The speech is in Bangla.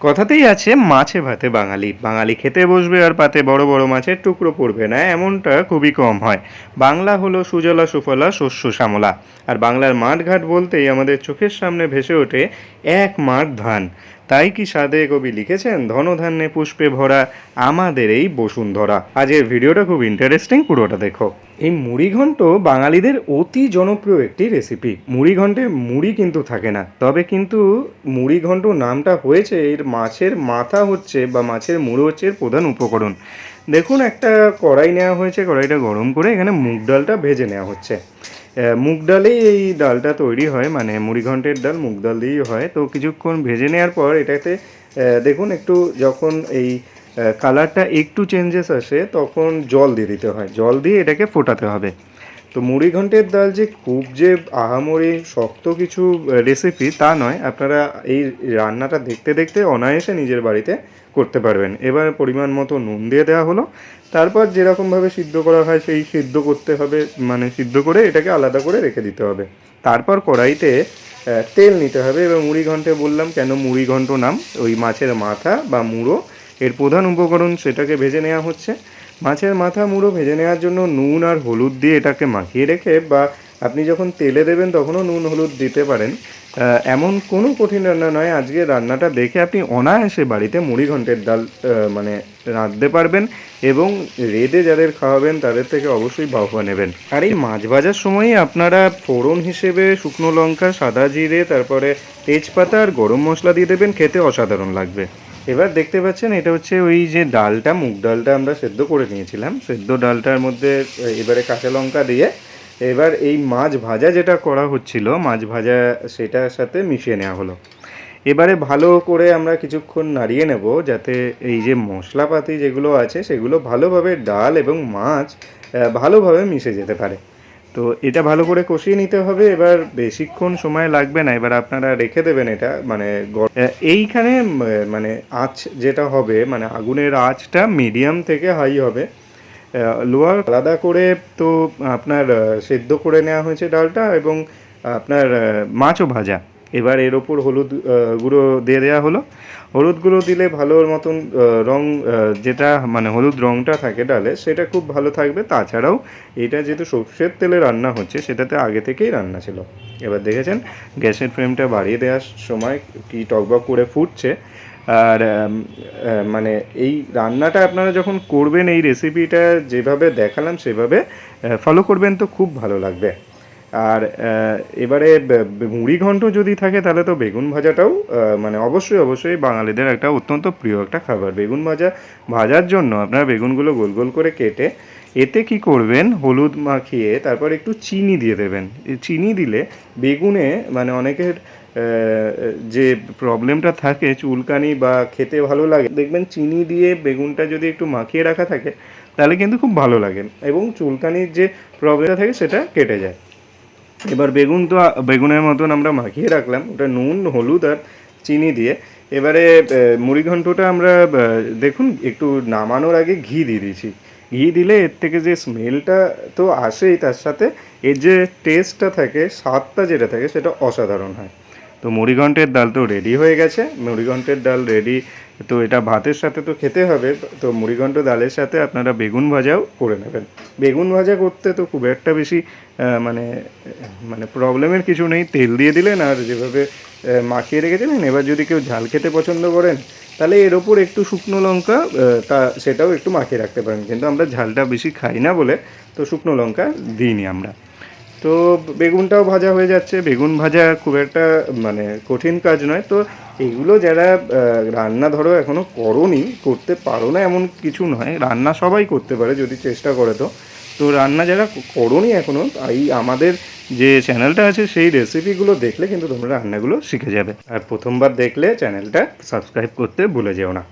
কথাতেই আছে, মাছে ভাতে বাঙালি। বাঙালি খেতে বসবে আর পাতে বড় বড় মাছের টুকরো পড়বে না, এমনটা খুবই কম হয়। বাংলা হলো সুজলা সুফলা শস্য শ্যামলা। আর বাংলার মাঠ ঘাট বলতেই আমাদের চোখের সামনে ভেসে ওঠে এক মাঠ ধান। তাই কি সাদে কবি লিখেছেন, ধনধান্যে পুষ্পে ভরা আমাদের এই বসুন্ধরা? আজের ভিডিওটা খুব ইন্টারেস্টিং পুরোটা দেখো। এই মুড়িঘণ্ট বাঙালিদের অতি জনপ্রিয় একটি রেসিপি মুড়িঘণ্টে মুড়ি কিন্তু থাকে না। তবে কিন্তু মুড়িঘণ্ট নামটা হয়েছে, এর মাছের মাথা হচ্ছে বা মাছের মুড়ো হচ্ছে এর প্রধান উপকরণ। দেখুন, একটা কড়াই নেওয়া হয়েছে, কড়াইটা গরম করে এখানে মুগ ডালটা ভেজে নেওয়া হচ্ছে। মুগ ডালেই এই ডালটা তৈরি হয় মানে মুড়িঘণ্টের ডাল, মুগ ডাল দিয়েই হয়। তো কিছুক্ষণ ভেজে নেওয়ার পর এটাতে দেখুন একটু যখন এই কালারটা একটু চেঞ্জেস আসে, তখন জল দিয়ে দিতে হয়। জল দিয়ে এটাকে ফোটাতে হবে। তো মুড়িঘণ্টের ডাল যে খুব যে আহামরি শক্ত কিছু রেসিপি তা নয়। আপনারা এই রান্নাটা দেখতে দেখতে অনায়াসে নিজের বাড়িতে করতে পারবেন। এবার পরিমাণ মতো নুন দিয়ে দেওয়া হলো। তারপর যেরকমভাবে সিদ্ধ করা হয় সেই সিদ্ধ করতে হবে মানে সিদ্ধ করে এটাকে আলাদা করে রেখে দিতে হবে। তারপর কড়াইতে তেল নিতে হবে। এবং মুড়ি ঘন্টে বললাম কেন মুড়ি ঘন্ট নাম? ওই মাছের মাথা বা মুড়ো, এর প্রধান উপকরণ সেটাকে ভেজে নেওয়া হচ্ছে। মাছের মাথা মুড়ো ভেজে নেওয়ার জন্য নুন আর হলুদ দিয়ে এটাকে মাখিয়ে রেখে বা আপনি যখন তেলে দেবেন তখনও নুন হলুদ দিতে পারেন। এমন কোনো কঠিন রান্না নয়। আজকে রান্নাটা দেখে আপনি অনায়াসে বাড়িতে মুড়ি ঘন্টের ডাল মানে রাঁধতে পারবেন এবং রেদে যাদের খাওয়াবেন তাদের থেকে অবশ্যই বাহবা নেবেন। আর এই মাছ ভাজার সময়ই আপনারা ফোড়ন হিসেবে শুকনো লঙ্কা, সাদা জিরে, তারপরে তেজপাতা আর গরম মশলা দিয়ে দেবেন। খেতে অসাধারণ লাগবে। এবার দেখতে পাচ্ছেন এটা হচ্ছে ওই যে ডালটা, মুগ ডালটা আমরা সেদ্ধ করে নিয়েছিলাম। সেদ্ধ ডালটার মধ্যে এবারে কাঁচা লঙ্কা দিয়ে এবার এই মাছ ভাজা যেটা করা হচ্ছিল, মাছ ভাজা সেটার সাথে মিশিয়ে নেওয়া হলো। এবারে ভালো করে আমরা কিছুক্ষণ নাড়িয়ে নেব যাতে এই যে মশলাপাতি যেগুলো আছে সেগুলো ভালোভাবে ডাল এবং মাছ ভালোভাবে মিশে যেতে পারে। তো এটা ভালো করে কষিয়ে নিতে হবে। এবার বেশিক্ষণ সময় লাগবে না। এবার আপনারা রেখে দেবেন এটা। মানে এইখানে মানে আঁচ যেটা হবে মানে আগুনের আঁচটা মিডিয়াম থেকে হাই হবে। লোয়ার আলাদা করে তো আপনার সেদ্ধ করে নেওয়া হয়েছে ডালটা এবং আপনার মাছও ভাজা। এবার এর ওপর হলুদ গুঁড়ো দিয়ে দেওয়া হলো। হলুদ গুঁড়ো দিলে ভালো মতন রং যেটা মানে হলুদ রংটা থাকে ডালে, সেটা খুব ভালো থাকবে। তাছাড়াও এটা যেহেতু সর্ষের তেলে রান্না হচ্ছে, সেটাতে আগে থেকেই রান্না ছিল। এবার দেখেছেন, গ্যাসের ফ্লেমটা বাড়িয়ে দেওয়ার সময় কি টকবক করে ফুটছে। আর মানে এই রান্নাটা আপনারা যখন করবেন, এই রেসিপিটা যেভাবে দেখালাম, সেভাবে ফলো করবেন তো খুব ভালো লাগবে। আর এবারে মুড়ি ঘন্ট যদি থাকে তাহলে তো বেগুন ভাজাটাও মানে অবশ্যই অবশ্যই বাঙালিদের একটা অত্যন্ত প্রিয় একটা খাবার। বেগুন ভাজা, ভাজার জন্য আপনারা বেগুনগুলো গোল গোল করে কেটে, এতে কি করবেন? হলুদ মাখিয়ে তারপর একটু চিনি দিয়ে দেবেন। চিনি দিলে বেগুনে মানে অনেকের যে প্রবলেমটা থাকে, চুলকানি বা খেতে ভালো লাগে, দেখবেন চিনি দিয়ে বেগুনটা যদি একটু মাখিয়ে রাখা থাকে, তাহলে কিন্তু খুব ভালো লাগে। এবং চুলকানির যে প্রবলেমটা থাকে সেটা কেটে যায়। এবার বেগুন তো বেগুনের মতন আমরা মাখিয়ে রাখলাম। ওটা নুন, হলুদ আর চিনি দিয়ে। এবারে মুড়ি মুড়িঘণ্টটা আমরা দেখুন, একটু নামানোর আগে ঘি দিয়ে দিয়েছি। ঘি দিলে এর থেকে যে স্মেলটা তো আসেই, তার সাথে এর যে টেস্টটা থাকে, স্বাদটা যেটা থাকে, সেটা অসাধারণ হয়। তো মুড়িঘণ্টের ডাল তো রেডি হয়ে গেছে। মুড়িঘণ্টের ডাল রেডি তো এটা ভাতের সাথে তো খেতে হবে। তো মুড়িঘণ্ট ডালের সাথে আপনারা বেগুন ভাজাও করে নেবেন। বেগুন ভাজা করতে তো খুব একটা বেশি মানে মানে প্রবলেমের কিছু নেই। তেল দিয়ে দিলেন আর যেভাবে মাখিয়ে রেখেছিলেন, এবার যদি কেউ ঝাল খেতে পছন্দ করেন, তাহলে এর ওপর একটু শুকনো লঙ্কা তা সেটাও একটু মাখিয়ে রাখতে পারেন। কিন্তু আমরা ঝালটা বেশি খাই না বলে তো শুকনো লঙ্কা দিইনি আমরা। তো বেগুনটাও ভাজা হয়ে যাচ্ছে। বেগুন ভাজা খুব একটা মানে কঠিন কাজ নয়। তো এগুলো যারা রান্না ধরো এখনও করনি, করতে পারো না এমন কিছু নয়। রান্না সবাই করতে পারে যদি চেষ্টা করে তো। তো রান্না যারা করনি এখনও এই আমাদের যে চ্যানেলটা আছে, সেই রেসিপিগুলো দেখলে কিন্তু তোমরা রান্নাগুলো শিখে যাবে। আর প্রথমবার দেখলে চ্যানেলটা সাবস্ক্রাইব করতে ভুলে যেও না।